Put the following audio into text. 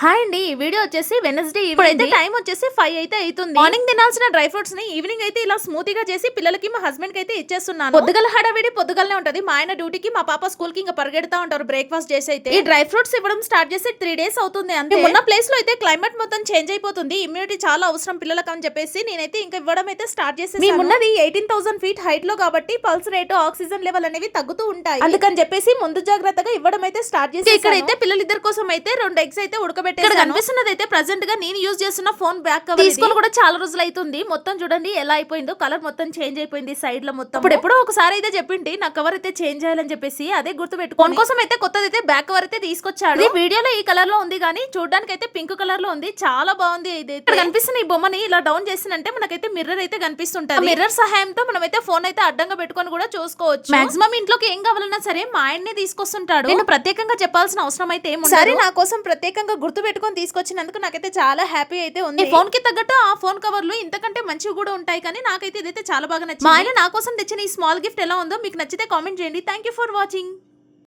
Hi అండి ఈ video వచ్చేసి వెనస్డే ఇప్పుడైతే టైం వచ్చేసి ఫైవ్ అయితే అవుతుంది మార్నింగ్ తినాల్సిన డ్రై ఫ్రూట్స్ని ఈవినింగ్ అయితే ఇలా స్మూతీగా చేసి పిల్లలకి మా హస్బెండ్కి అయితే ఇచ్చేస్తున్నాను. పొద్దుగల హడావిడి పొద్దుగలనే ఉంటది. మా ఆయన డ్యూటీకి మా పాప స్కూల్కి ఇంకా పరిగెడతా ఉంటారు బ్రేక్ఫాస్ట్ చేసి అయితే. ఈ డ్రై ఫ్రూట్స్ ఇవ్వడం స్టార్ట్ చేసి త్రీ డేస్ అవుతుంది అంతే. ఉన్న ప్లేస్లో అయితే క్లైమేట్ మొత్తం చేంజ్ అయిపోతుంది. ఇమ్యూనిటీ చాలా అవసరం పిల్లలకి అని చెప్పేసి నేనైతే ఇంకా ఇవ్వడం అయితే స్టార్ట్ చేసి మేము ఉన్నది ఎయిటీన్ థౌసండ్ ఫీట్ హైట్లో కాబట్టి పల్స్ రేటు ఆక్సిజన్ లెవెల్ అనేవి తగ్గుతూ ఉంటాయి. అందుకని చెప్పేసి ముందు జాగ్రత్తగా ఇవ్వడం అయితే స్టార్ట్ చేసి ఇక్కడైతే పిల్లలిద్దరి కోసం అయితే రెండు ఎగ్స్ అయితే ఉడకబెట్టి ఇక్కడ కనిపిస్తున్నది అయితే ప్రెసెంట్గా నేను యూజ్ చేస్తున్న ఫోన్ బ్యాక్ కవర్ తీసుకొని కూడా చాలా రోజులు అవుతుంది మొత్తం చూడండి ఎలా అయిపోయిందో కలర్ మొత్తం చేంజ్ అయిపోయింది సైడ్లో మొత్తం. ఇప్పుడు ఎప్పుడో ఒకసారి అయితే చెప్పింటి నా కవర్ అయితే చేంజ్ చేయాలని చెప్పేసి అదే గుర్తు పెట్టుకో ఫోన్ కోసం అయితే కొత్తది అయితే బ్యాక్ కవర్ అయితే తీసుకొచ్చాడు. ఈ వీడియోలో ఈ కలర్లో ఉంది కానీ చూడడానికి అయితే పింక్ కలర్లో ఉంది. చాలా బాగుంది ఇది ఇక్కడ కనిపిస్తున్న ఈ బొమ్మని ఇలా డౌన్ చేసినంటే మనకైతే మిర్రర్ అయితే కనిపిస్తుంటది. మిర్రర్ సహాయంతో మనం అయితే ఫోన్ అయితే అడ్డంగా పెట్టుకొని కూడా చూసుకోవచ్చు. మాక్సిమం ఇంట్లోకి ఏం కావాలన్నా సరే మా ఆయన్నే తీసుకొస్తుంటాడు. నేను ప్రత్యేకంగా చెప్పాల్సిన అవసరం అయితే సరే నా కోసం ప్రత్యేకంగా గుర్తు పెట్టుకొని తీసుకొచ్చినందుకు నాకైతే చాలా హ్యాపీ అయితే ఉంది. ఫోన్కి తగ్గట్టు ఆ ఫోన్ కవర్లు ఇంతకంటే మంచివి కూడా ఉంటాయి కానీ నాకైతే ఇదైతే చాలా బాగా నచ్చింది. మా ఆయన నా కోసం తెచ్చిన ఈ స్మాల్ గిఫ్ట్ ఎలా ఉందో మీకు నచ్చితే కామెంట్ చేయండి. Thank you for watching.